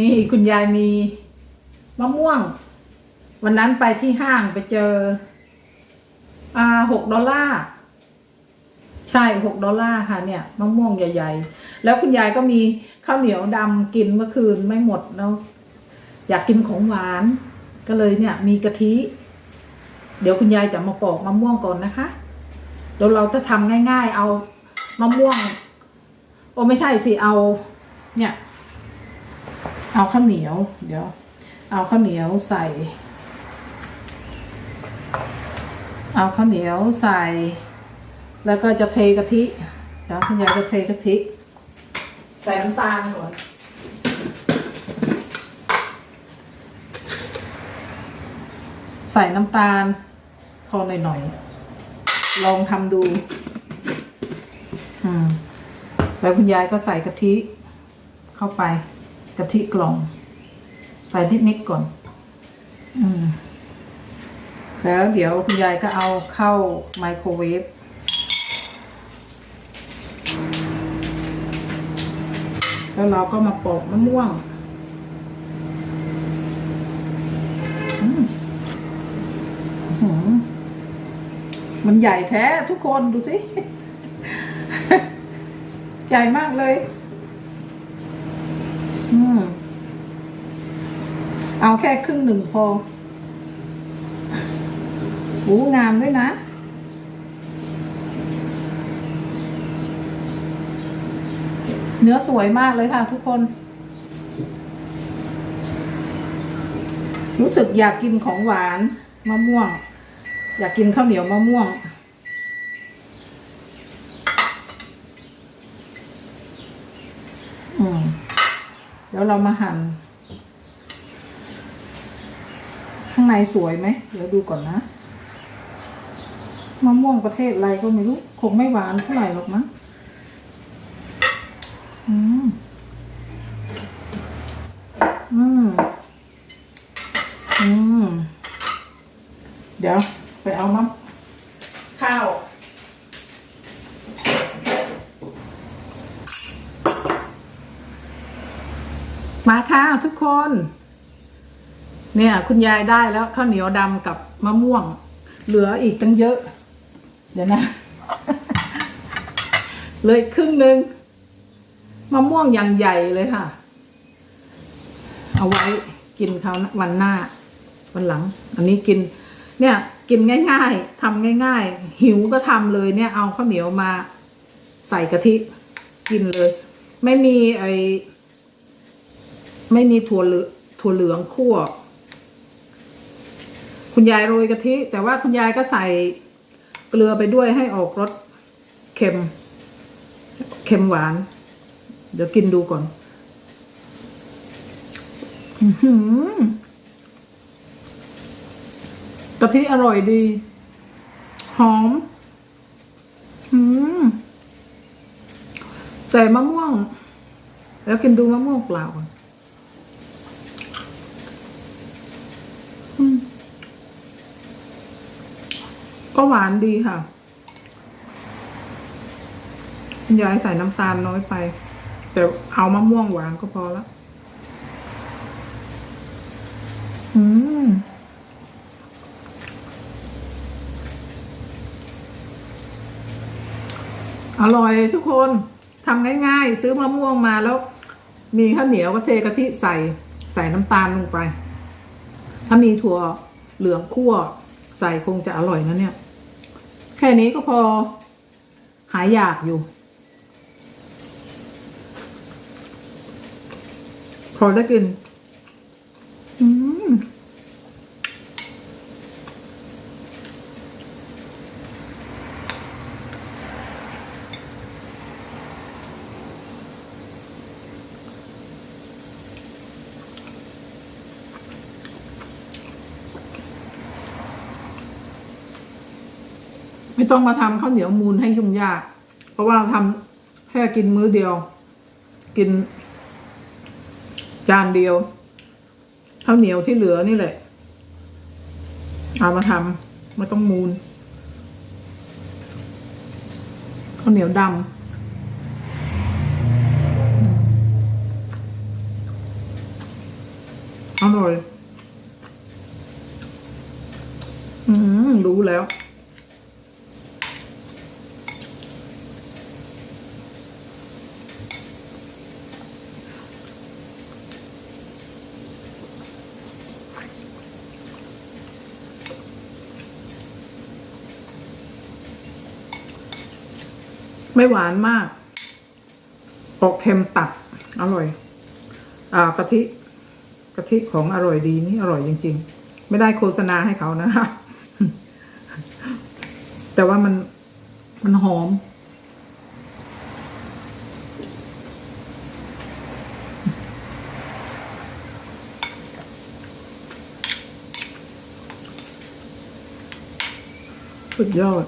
นี่คุณยายมีมะม่วง วันนั้นไปที่ห้างไปเจอ อ่าหกดอลลาร์ใช่หกดอลลาร์ค่ะเนี่ยมะม่วงใหญ่ ๆ แล้วคุณยายก็มีข้าวเหนียวดำกินเมื่อคืนไม่หมดแล้วอยากกินของหวาน ก็เลยเนี่ยมีกะทิ เดี๋ยวคุณยายจะมาปอกมะม่วงก่อนนะคะเดี๋ยวเราจะทำง่าย ๆ เอามะม่วง โอ้ไม่ใช่สิเอา เนี่ย เอาข้าวเหนียว เดี๋ยว เอาข้าวเหนียวใส่ เอาข้าวเหนียวใส่ แล้วก็จะเทกะทิเดี๋ยวคุณยายจะเทกะทิใส่น้ำตาลก่อนใส่น้ำตาลพอหน่อยๆลองทำดู อืม แล้วคุณยายก็ใส่กะทิเข้าไป กะทิกล่อง ใส่นิดๆก่อน อืมแล้วเดี๋ยวคุณยายก็เอาเข้าไมโครเวฟแล้วเราก็มาปอกมะม่วงมันใหญ่แท้ทุกคนดูสิ ใหญ่มากเลย มเอาแค่ครึ่งหนึ่งพอหูงามด้วยนะเนื้อสวยมากเลยค่ะทุกคน รู้สึกอยากกินของหวานมะม่วง อยากกินข้าวเหนียวมะม่วง อืมเดี๋ยวเรามาหั่น ข้างในสวยไหม เดี๋ยวดูก่อนนะ มะม่วงประเทศอะไรก็ไม่รู้ คงไม่หวานเท่าไหร่หรอกมั้งอืม อืม อืม เดี๋ยวไปเอามะข้าว ค่ะทุกคน เนี่ย คุณยายได้แล้วข้าวเหนียวดำกับมะม่วง เหลืออีกตั้งเยอะ เดี๋ยวนะ เลยครึ่งหนึ่งมะม่วงอย่างใหญ่เลยค่ะ เอาไว้กินเขาววันหน้า วันหลัง อันนี้กิน เนี่ย กินง่าย ๆทำง่าย ๆ หิวก็ทำเลยเนี่ย เอาข้าวเหนียวมา ใส่กะทิ กินเลย ไม่มีไอ ไม่มีถั่วเหลืองถั่วเหลืองคั่ว คุณยายโรยกะทิ แต่ว่าคุณยายก็ใส่เกลือไปด้วยให้ออกรสเค็ม เค็มหวาน เดี๋ยวกินดูก่อนกะทิอร่อยดี หอมใส่มะม่วง แล้วกินดูมะม่วงเปล่าก่อน ก็หวานดีค่ะยายใส่น้ำตาลน้อยไป แต่เอามะม่วงหวานก็พอละอืมอร่อยทุกคนทำง่ายๆ ซื้อมะม่วงมาแล้ว มีข้าวเหนียวก็เทกะทิใส่ใส่น้ำตาลลงไป ถ้ามีถั่วเหลืองคั่ว ใส่คงจะอร่อยนะเนี่ย แค่นี้ก็พอหายอยากอยู่ พอได้กิน อืม ไม่ต้องมาทำข้าวเหนียวมูลให้ยุ่งยาก เพราะว่าทำแค่กินมื้อเดียว กิน จานเดียวข้าวเหนียวที่เหลือนี่แหละ เอามาทำไม่ต้องมูลข้าวเหนียวดำอร่อย อืม รู้แล้ว ไม่หวานมาก ออกเค็มตัด อร่อย อ่ากะทิ กะทิของอร่อยดีนี่อร่อยจริง ๆ ไม่ได้โฆษณาให้เขานะคะแต่ว่ามันมันหอม สุดยอด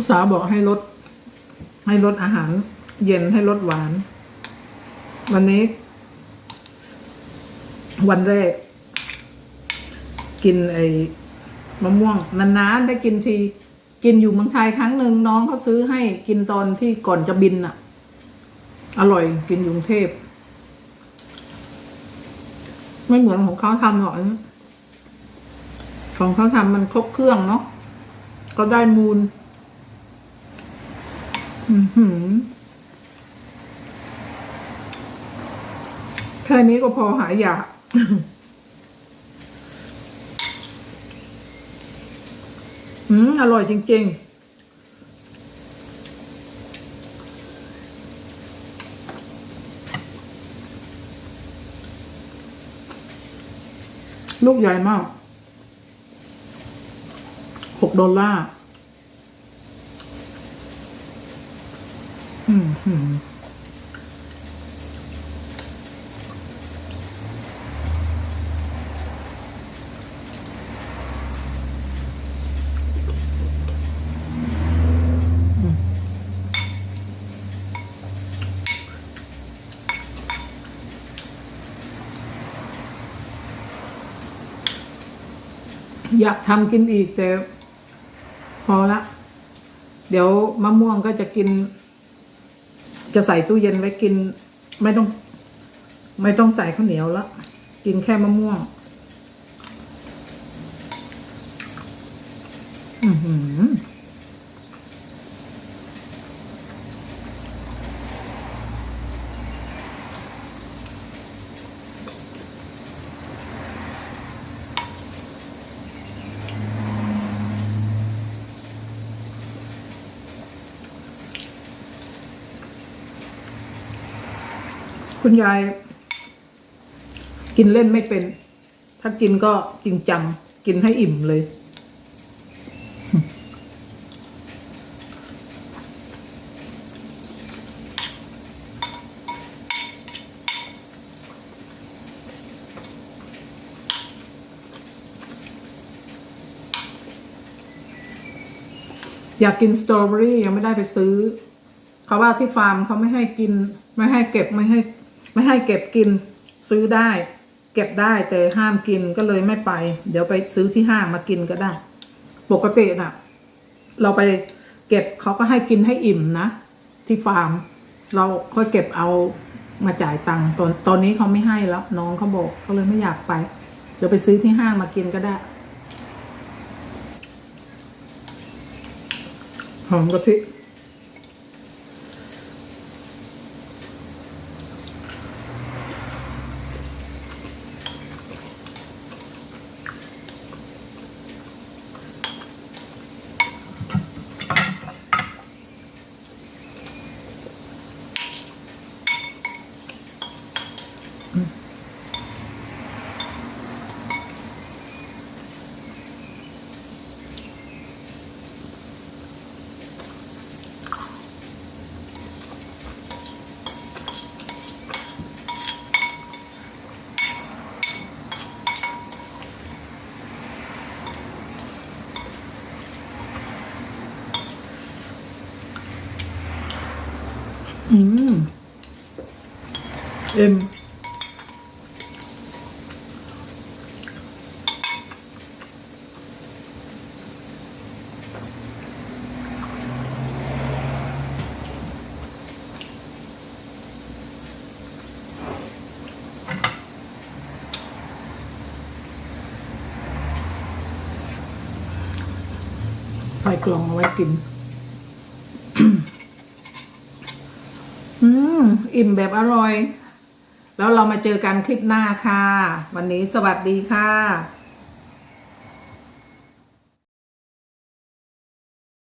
ลูกสาวบอกให้ลด ให้ลดอาหาร เย็นให้ลดหวาน วันนี้ วันแรก กินไอ้มะม่วงนานๆได้กินที กินอยู่เมืองไทยครั้งหนึ่งน้องเขาซื้อให้กินตอนที่ก่อนจะบินอะ อร่อยกินอยู่กรุงเทพไม่เหมือนของเขาทำหรอกของเขาทำมันครบเครื่องเนาะก็ได้มูล แค่นี้ก็พอหายอยากอืม อร่อยจริง ๆลูกใหญ่มาก หกดอลลาร์ อยากทำกินอีกแต่พอละ เดี๋ยวมะม่วงก็จะกิน จะใส่ตู้เย็นไว้กิน ไม่ต้อง ไม่ต้องใส่ข้าวเหนียวแล้วกินแค่มะม่วง อือหือ คุณยาย กินเล่นไม่เป็น ถ้ากินก็จริงจัง กินให้อิ่มเลย อยากกินสตรอเบอรี่ยังไม่ได้ไปซื้อเขาว่าที่ฟาร์มเขาไม่ให้กิน ไม่ให้เก็บไม่ให้ ไม่ให้เก็บกินซื้อได้ เก็บได้แต่ห้ามกินก็เลยไม่ไป เดี๋ยวไปซื้อที่ห้างมากินก็ได้ ปกติน่ะ เราไปเก็บเขาก็ให้กินให้อิ่มนะ ที่ฟาร์ม เราค่อยเก็บเอามาจ่ายตังค์ตอนตอนนี้เขาไม่ให้แล้ว น้องเขาบอกเขาเลยไม่อยากไป เดี๋ยวไปซื้อที่ห้างมากินก็ได้หอมกะทิ อืมมใส่กล่องเอาไว้กิน อืม อิ่มแบบอร่อย แล้วเรามาเจอกันคลิปหน้าค่ะ วันนี้สวัสดีค่ะ